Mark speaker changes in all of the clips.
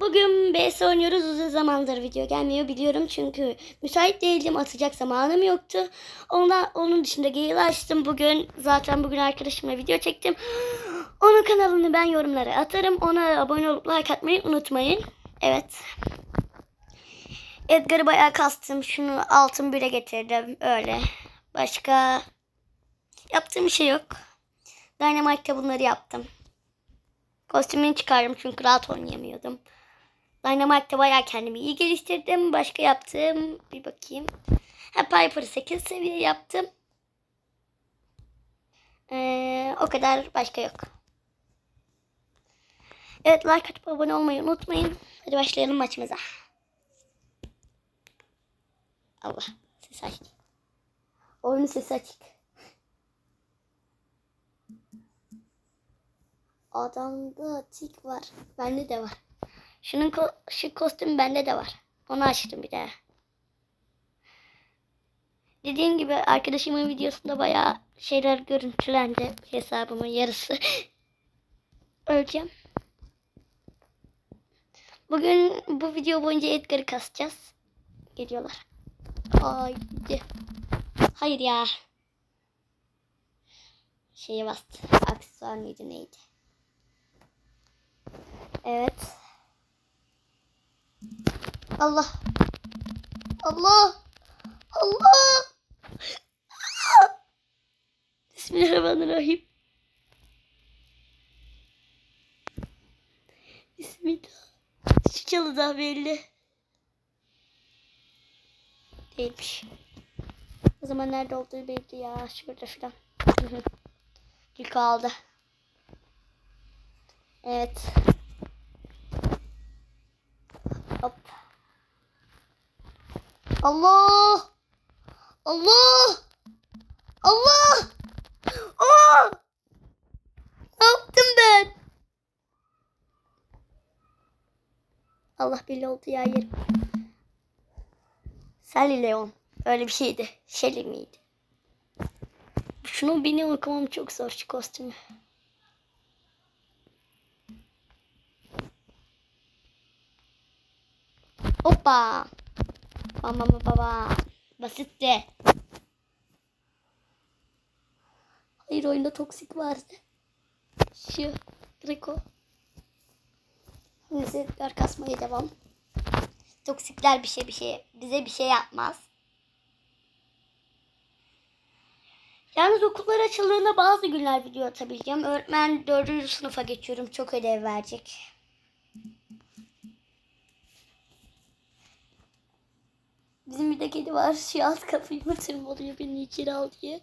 Speaker 1: Bugün BS oynuyoruz. Uzun zamandır video gelmiyor biliyorum. Çünkü müsait değildim. Atacak zamanım yoktu. Ondan, onun dışında Gale'i açtım. Bugün zaten bugün arkadaşımla video çektim. Onun kanalını ben yorumlara atarım. Ona abone olup like atmayı unutmayın. Evet. Edgar'ı bayağı kastım. Şunu altın bire getirdim. Öyle. Başka yaptığım şey yok. Dynamite'da bunları yaptım. Kostümünü çıkardım çünkü rahat oynayamıyordum. Dynamite'da bayağı kendimi iyi geliştirdim. Başka yaptığım bir bakayım. Ha, Piper'ı 8 seviye yaptım. Ee, o kadar başka yok. Evet like atıp abone olmayı unutmayın. Hadi başlayalım maçımıza. Allah ses açık. Oyunun sesi açık. Adamda tik var. Bende de var. Şunun ko- şu kostüm bende de var. Onu açtım bir daha. Dediğim gibi arkadaşımın videosunda bayağı şeyler görüntülendi. Hesabımın yarısı. Öleceğim. Bugün bu video boyunca Edgar'ı kasacağız. Geliyorlar. Haydi. Hayır ya. Şeye bastı. Aksesuar mıydı neydi? Evet. Allah. Allah. Allah. Bismillahirrahmanirrahim. Bismillah. Şu çalı daha belli. Değilmiş. O zaman nerede olduğu belli ya. Şurada filan. Yük aldı. Evet. Hop. Allah! Allah! Allah! Aa! Ne yaptım ben? Allah belli oldu ya yerim. Sally Leon. Öyle bir şeydi. Shelly miydi? Şunu benim okumam çok zor şu kostümü. Hoppa. Mama baba. Basitti. Hayır oyunda toksik vardı. Şu Draco. Neyse Edgar kasmaya devam. Toksikler bir şey bir şey bize bir şey yapmaz. Yalnız okullar açıldığında bazı günler video atabileceğim. Öğretmen 4. sınıfa geçiyorum. Çok ödev verecek. Bizim bir de kedi var. Şu alt kapıyı mı tırmalıyor beni içeri al diye.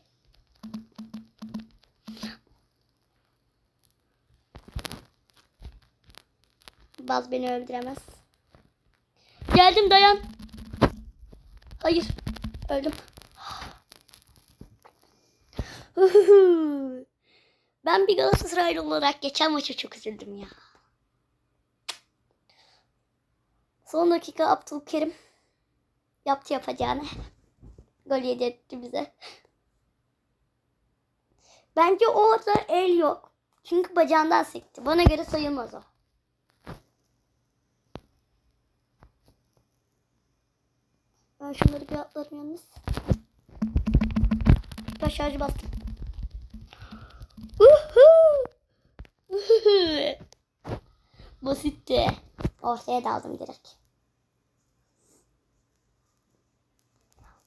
Speaker 1: Baz beni öldüremez. Geldim dayan. Hayır. Öldüm. Ben bir Galatasaraylı olarak geçen maça çok üzüldüm ya. Son dakika Abdülkerim yaptı yapacağını. Gol yedirtti bize. Bence orada el yok. Çünkü bacağından sekti. Bana göre sayılmaz o. Ben şunları bir atlarım yalnız. Ben şarjı bastım. Basitti. Ortaya daldım direkt.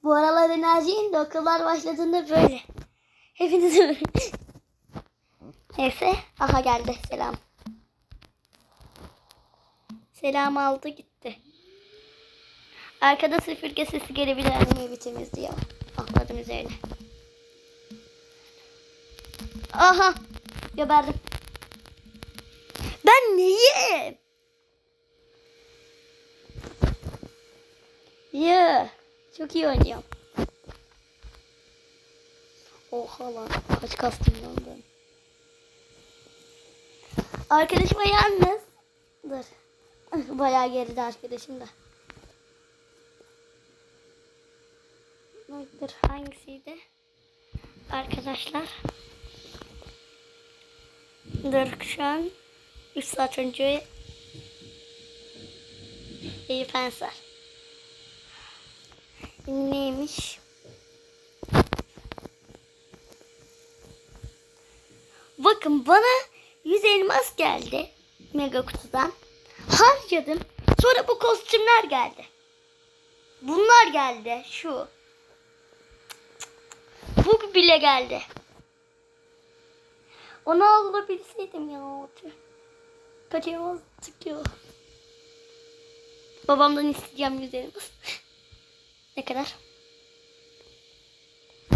Speaker 1: Bu aralar enerjiyim de okullar başladığında böyle. Hepiniz böyle. Neyse. Aha geldi. Selam. Selam aldı gitti. Arkada süpürge sesi gelebilir anneyi bitirmez diyor. Atladım üzerine. Aha. Geberdim. Ben neyim? Ya. Çok iyi oynuyorum. Oha lan. Kaç kastım lan ben. Arkadaşıma yalnız. Dur. Bayağı geride arkadaşım da. Dur hangisiydi? Arkadaşlar. Dur şu an 3 saat önce Baby Pencil. Neymiş? Bakın bana 100 elmas geldi. Mega kutudan. Harcadım. Sonra bu kostümler geldi. Bunlar geldi. Şu. Bu bile geldi. Onu alabilseydim ya. Kaçıyor tıkıyor. Babamdan isteyeceğim yüz elmas. Ne kadar?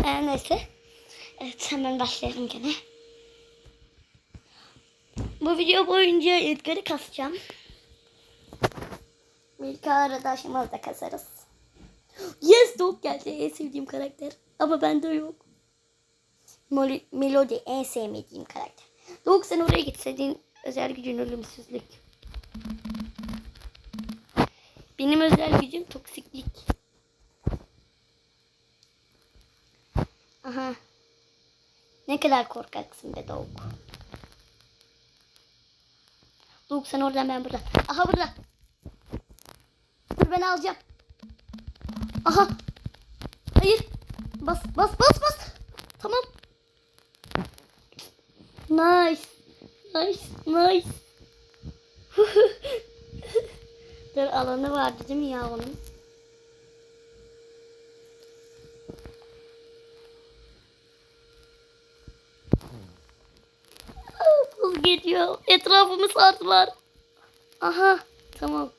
Speaker 1: Ee, neyse. Evet hemen başlayalım gene. Bu video boyunca Edgar'ı kasacağım. Belki arada aşamaz da kasarız. Yes Dog geldi en sevdiğim karakter. Ama bende yok. Mol- Melody en sevmediğim karakter. Dog sen oraya gitseydin özel gücün ölümsüzlük. Benim özel gücüm toksiklik. Aha. Ne kadar korkaksın be Dog. Dog sen oradan ben burada. Aha burada. Dur ben alacağım. Aha. Hayır. Bas bas bas bas. Tamam. Nice. Nice. Nice. Dur alanı vardı değil mi ya onun? Ah, Buz geliyor. Etrafımı sardılar. Aha. Tamam.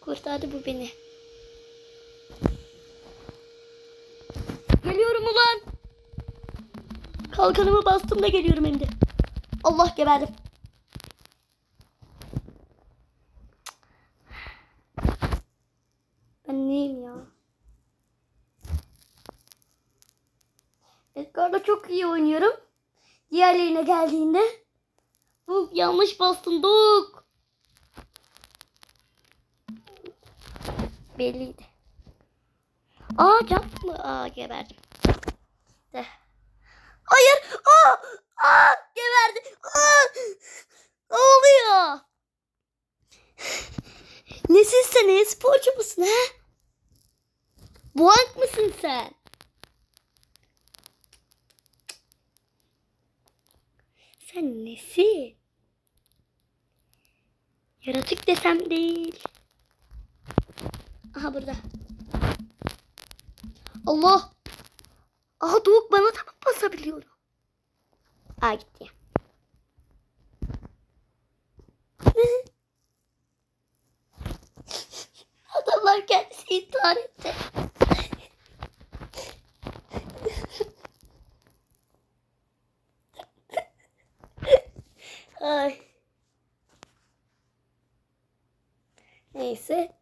Speaker 1: Kurtardı bu beni. Geliyorum ulan. Kalkanımı bastım da geliyorum hem de. Allah geberdim. Ben neyim ya? Edgar'la çok iyi oynuyorum. Diğerlerine geldiğinde Duk yanlış bastın Duk. Belliydi. Aa mı? Aa geberdim. De. Hayır. Aa, aa geberdi. Aa, ne oluyor? Nesin sen? E-sporcu musun ha? Boğak mısın sen? Sen nesi? Yaratık desem değil. Aha burada. Allah. Aha Doğuk bana da mı basabiliyorum? Aa gitti. Adamlar kendisi intihar etti. Ay. Neyse.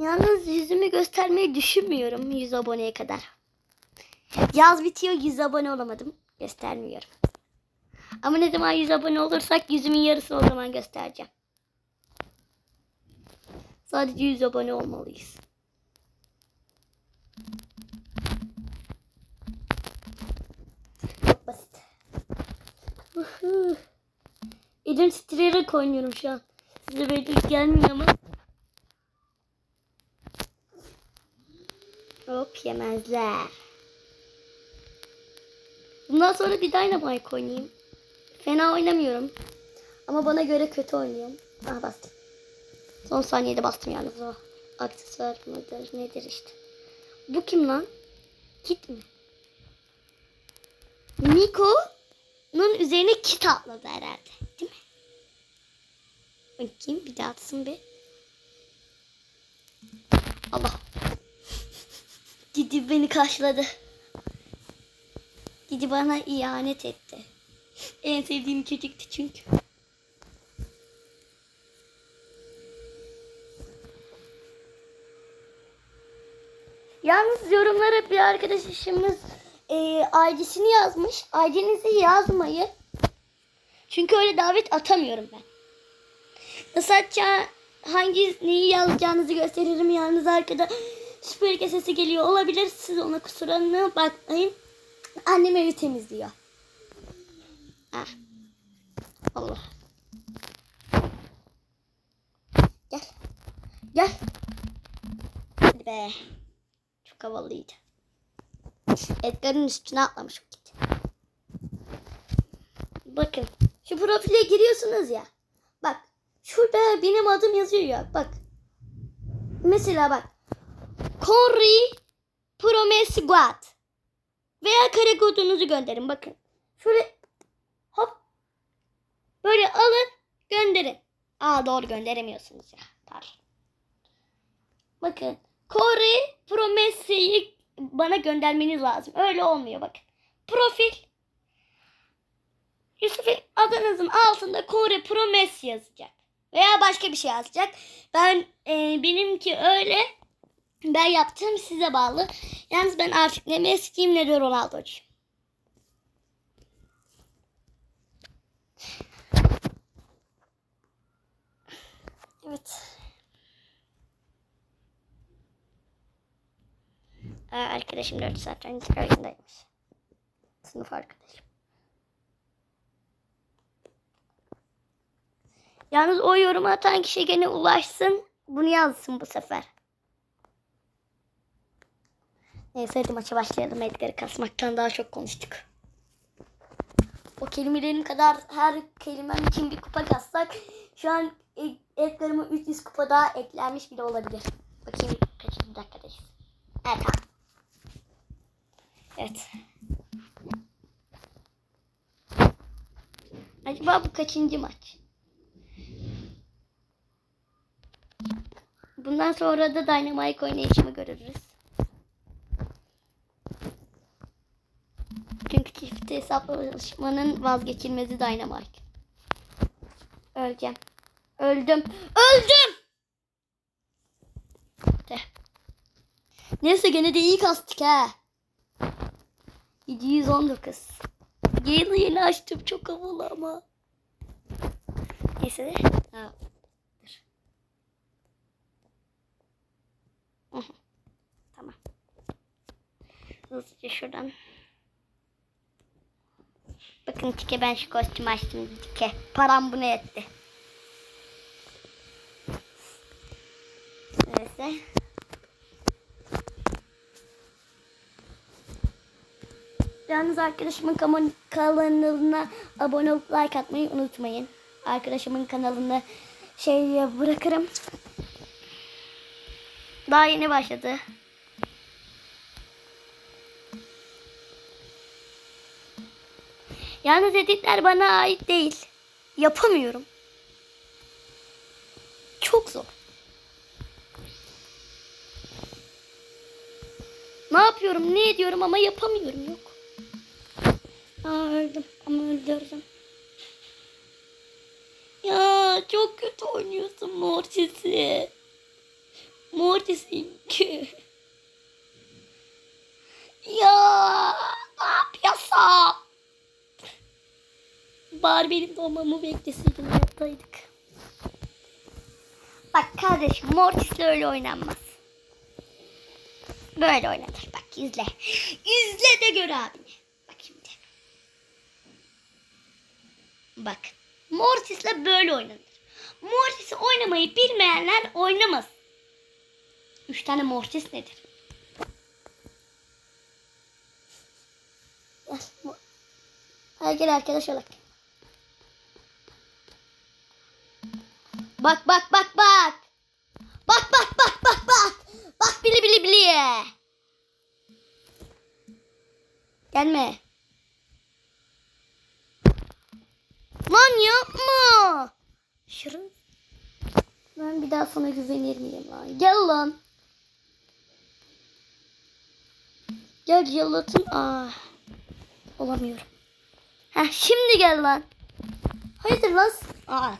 Speaker 1: Yalnız yüzümü göstermeyi düşünmüyorum 100 aboneye kadar. Yaz bitiyor 100 abone olamadım. Göstermiyorum. Ama ne zaman 100 abone olursak yüzümün yarısını o zaman göstereceğim. Sadece 100 abone olmalıyız. Çok basit. Elim titreyerek oynuyorum şu an. Size belki gelmiyor ama. Yemezler. Bundan sonra bir Dynamite oynayayım. Fena oynamıyorum. Ama bana göre kötü oynuyorum. Aha bastım. Son saniyede bastım yalnız o. Aksesuar mıdır nedir işte. Bu kim lan? Kit mi? Niko'nun üzerine kit atladı herhalde. Değil mi? Bakayım bir daha atsın bir. Allah. Didi beni karşıladı. Didi bana ihanet etti. En sevdiğim çocuktu çünkü. Yalnız yorumlara bir arkadaşımız e, ID'sini yazmış. ID'nizi yazmayın. Çünkü öyle davet atamıyorum ben. Nasıl hangi neyi yazacağınızı gösteririm. Yalnız arkada süpürge sesi geliyor olabilir. Siz ona kusuruna bakmayın. Annem evi temizliyor. Ah. Allah. Gel. Gel. Hadi be. Çok havalıydı. Edgar'ın üstüne atlamış o gitti. Bakın. Şu profile giriyorsunuz ya. Bak. Şurada benim adım yazıyor ya. Bak. Mesela bak. Corey Promise Guard. Veya kare kodunuzu gönderin. Bakın. Şöyle hop. Böyle alın gönderin. Aa doğru gönderemiyorsunuz ya. Pardon. Bakın. Corey Promise'yi bana göndermeniz lazım. Öyle olmuyor bakın. Profil. Yusuf'un adınızın altında Kore Promise yazacak. Veya başka bir şey yazacak. Ben e, benimki öyle. Ben yaptığım size bağlı. Yalnız ben artık ne Messi'yim ne de Ronaldo'cuyum. Evet. Aa, arkadaşım 4 saat önce oyundaymış. Sınıf arkadaşım. Yalnız o yorumu atan kişi gene ulaşsın. Bunu yazsın bu sefer. Neyse hadi maça başlayalım. Edgar'ı kasmaktan daha çok konuştuk. O kelimelerin kadar her kelimem için bir kupa kassak şu an Edgar'ıma 300 kupa daha eklenmiş bile olabilir. Bakayım kaçıncı dakikadayız. Evet. Evet. Acaba bu kaçıncı maç? Bundan sonra da Dynamite oynayışımı görürüz. Çünkü çift hesaplaşmanın vazgeçilmezi Dynamite. Öleceğim. Öldüm. Öldüm! De. Neyse gene de iyi kastık ha. 719. Yayını yeni açtım çok havalı ama. Neyse de. Ha. Tamam. Hızlıca şuradan. Bakın Tike ben şu kostümü açtım Tike. Param bunu etti. Neyse. Yalnız arkadaşımın kanalına abone olup like atmayı unutmayın. Arkadaşımın kanalını şey bırakırım. Daha yeni başladı. Yalnız editler bana ait değil. Yapamıyorum. Çok zor. Ne yapıyorum, ne ediyorum ama yapamıyorum yok. Aa öldüm ama öldürdüm. Ya çok kötü oynuyorsun Mortis'i. Mortis'im ki. Ya ne yapıyorsun? Bari benim doğmamı bekleseydin yaptaydık. Bak kardeşim Mortis'le öyle oynanmaz. Böyle oynanır. Bak izle. İzle de gör abini. Bak şimdi. Bak. Mortis'le böyle oynanır. Mortis'i oynamayı bilmeyenler oynamaz. Üç tane Mortis nedir? Gel. Gel arkadaş olalım. Bak bak bak bak. Bak bak bak bak bak. Bak bili bili bili. Gelme. Lan yapma. Şırın. Ben bir daha sana güvenir miyim lan? Gel lan. Gel yalatın. Ah. Olamıyorum. Heh, şimdi gel lan. Hayırdır lan? Aa.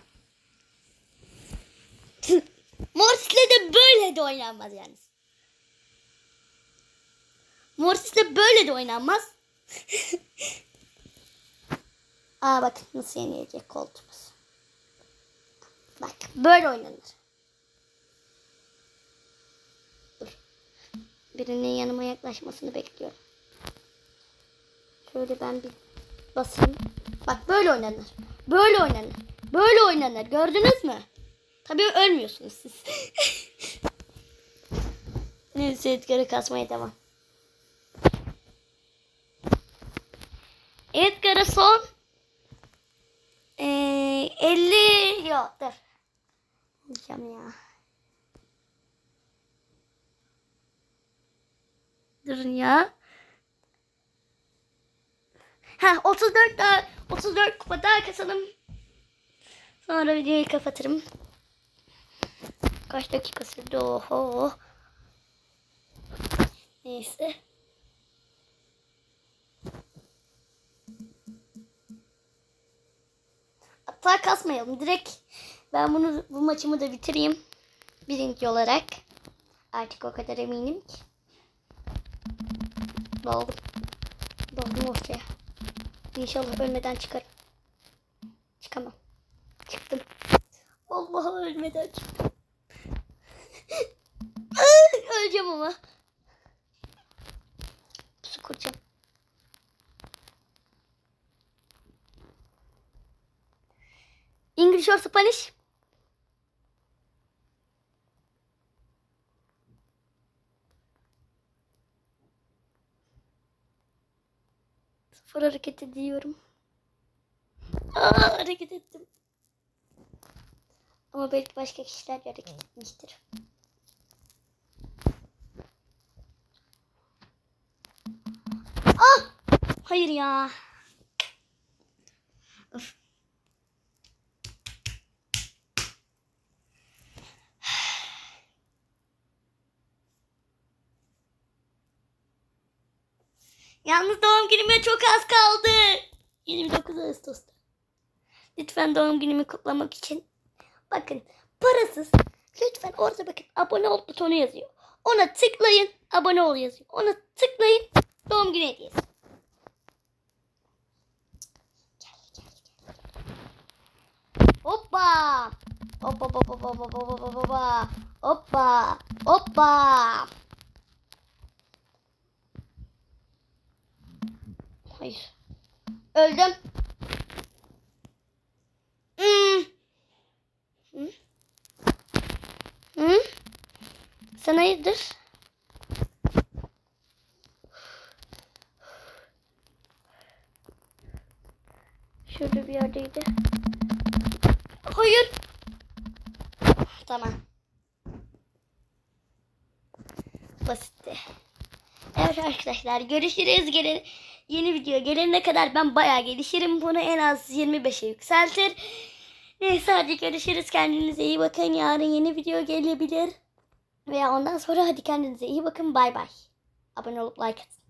Speaker 1: Mortis'le de böyle de oynanmaz yani. Mortis'le böyle de oynanmaz. Aa bak nasıl yenilecek koltuğumuz. Bak böyle oynanır. Dur. Birinin yanıma yaklaşmasını bekliyorum. Şöyle ben bir basayım. Bak böyle oynanır. Böyle oynanır. Böyle oynanır. Gördünüz mü? Tabii ölmüyorsunuz siz. Neyse Edgar'ı kasmaya devam. Edgar'a son ee, 50 yok dur. Diyeceğim ya. Durun ya. Ha 34 daha 34 kupa daha kasalım. Sonra videoyu kapatırım. Kaç dakika sürdü? Oho. Neyse. Hatta kasmayalım. Direkt ben bunu bu maçımı da bitireyim. Birinci olarak. Artık o kadar eminim ki. Daldım. Daldım ortaya. İnşallah ölmeden çıkarım. Çıkamam. Çıktım. Allah ölmeden çıktım. Ama. Su kuracağım. English or Spanish? Sıfır hareket ediyorum. Aa, hareket ettim. Ama belki başka kişiler hareket etmiştir. Hayır ya. Of. Yalnız doğum günüme çok az kaldı. 29 Ağustos'ta. Lütfen doğum günümü kutlamak için. Bakın parasız. Lütfen orada bakın abone ol butonu yazıyor. Ona tıklayın abone ol yazıyor. Ona tıklayın doğum günü hediyesi. Gel, gel, gel. Hoppa. Hoppa hoppa hoppa hoppa hoppa hoppa. Hoppa. Hoppa. Hayır. Öldüm. Hmm. Hı? Hı? Sen hayırdır? Şurada bir yerdeydi. Hayır. Tamam. Basitti. Evet arkadaşlar görüşürüz. Gelin, yeni video gelene kadar ben bayağı gelişirim. Bunu en az 25'e yükseltir. Neyse hadi görüşürüz. Kendinize iyi bakın. Yarın yeni video gelebilir. Veya ondan sonra hadi kendinize iyi bakın. Bay bay. Abone olup like atın.